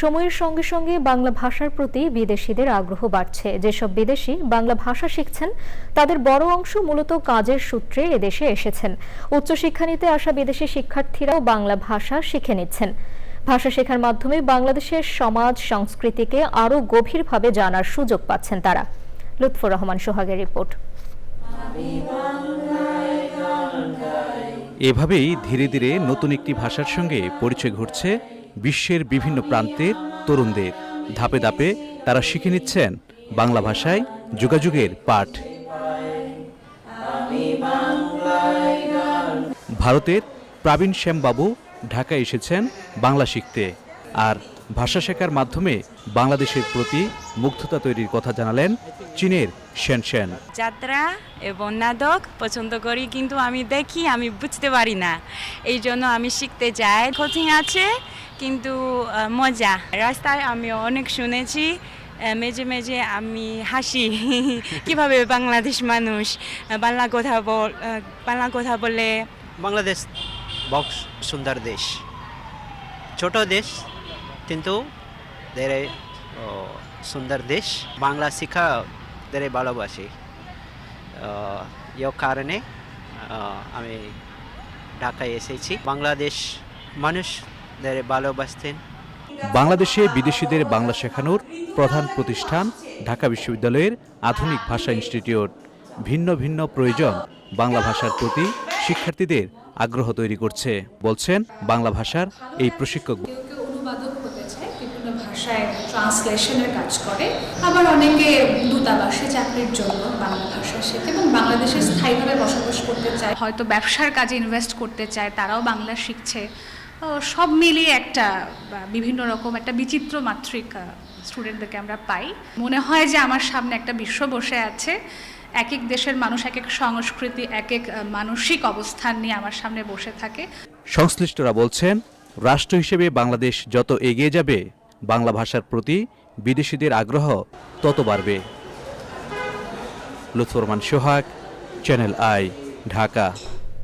সময়ের সঙ্গে সঙ্গে বাংলা ভাষার প্রতি বিদেশিদের আগ্রহ বাড়ছে। যেসব বিদেশি বাংলা ভাষা শিখছেন, তাদের বড় অংশ মূলত কাজের সূত্রে এদেশে এসেছেন। উচ্চশিক্ষা নিতে আসা বিদেশি শিক্ষার্থীরাও বাংলা ভাষা শিখে নিচ্ছেন। ভাষা শেখার মাধ্যমে বাংলাদেশের সমাজ, সংস্কৃতিকে আরও গভীরভাবে জানার সুযোগ পাচ্ছেন তারা। লুৎফর রহমান সোহাগের রিপোর্ট। এভাবেই ধীরে ধীরে নতুন একটি ভাষার সঙ্গে পরিচয় ঘটছে বিশ্বের বিভিন্ন প্রান্তের তরুণদের ধাপে ধাপে তারা শিখে নিচ্ছেন বাংলা ভাষায় যোগাযোগের পাঠ। ভারতের প্রবীণ শ্যামবাবু ঢাকায় এসেছেন বাংলা শিখতে আর ভাষা শেখার মাধ্যমে বাংলাদেশের প্রতি মুগ্ধতা তৈরির কথা জানালেন চীনের সেন যাত্রা এবং নাটক পছন্দ করি, কিন্তু আমি দেখি, আমি বুঝতে পারি না। এই জন্য আমি শিখতে যাই। কোচিং আছে কিন্তু মজা। রাস্তায় আমি অনেক শুনেছি মেঝে মেঝে আমি হাসি। কীভাবে বাংলাদেশ মানুষ? বাংলা কথা বল বাংলা কথা বলে। বাংলাদেশ বক্স সুন্দর দেশ। ছোট দেশ কিন্তু ও, সুন্দর দেশ। বাংলা শিখা দেরে ভালোবাসি। কারণে আমি ঢাকায় এসেছি। বাংলাদেশ মানুষ ভালোবাসতেন। বাংলাদেশে বিদেশিদের বাংলা শেখানোর প্রধান প্রতিষ্ঠান ঢাকা বিশ্ববিদ্যালয়ের আধুনিক ভাষা ইনস্টিটিউট। ভিন্ন ভিন্ন প্রয়োজন বাংলা ভাষার প্রতি শিক্ষার্থীদের আগ্রহ তৈরি করছে। বলছেন বাংলা ভাষার এই প্রশিক্ষক ভাষায় ট্রান্সলেশনের কাজ করে। আবার অনেকে দূতাবাসে চাকরির জন্য বাংলা ভাষা শেখে এবং বাংলাদেশে স্থায়ীভাবে বসবাস করতে চায়। হয়তো ব্যবসার কাজে ইনভেস্ট করতে চায় তারাও বাংলা শিখছে। সব মিলিয়ে একটা বিভিন্ন রকম একটা বিচিত্র মাত্রিক স্টুডেন্টদেরকে আমরা পাই। মনে হয় যে আমার সামনে একটা বিশ্ব বসে আছে। এক এক দেশের মানুষ এক এক সংস্কৃতি এক এক মানসিক অবস্থান নিয়ে আমার সামনে বসে থাকে। সংশ্লিষ্টরা বলছেন, রাষ্ট্র হিসেবে বাংলাদেশ যত এগিয়ে যাবে, বাংলা ভাষার প্রতি বিদেশিদের আগ্রহ তত বাড়বে। Lutfor Rahman Sohag channel I Dhaka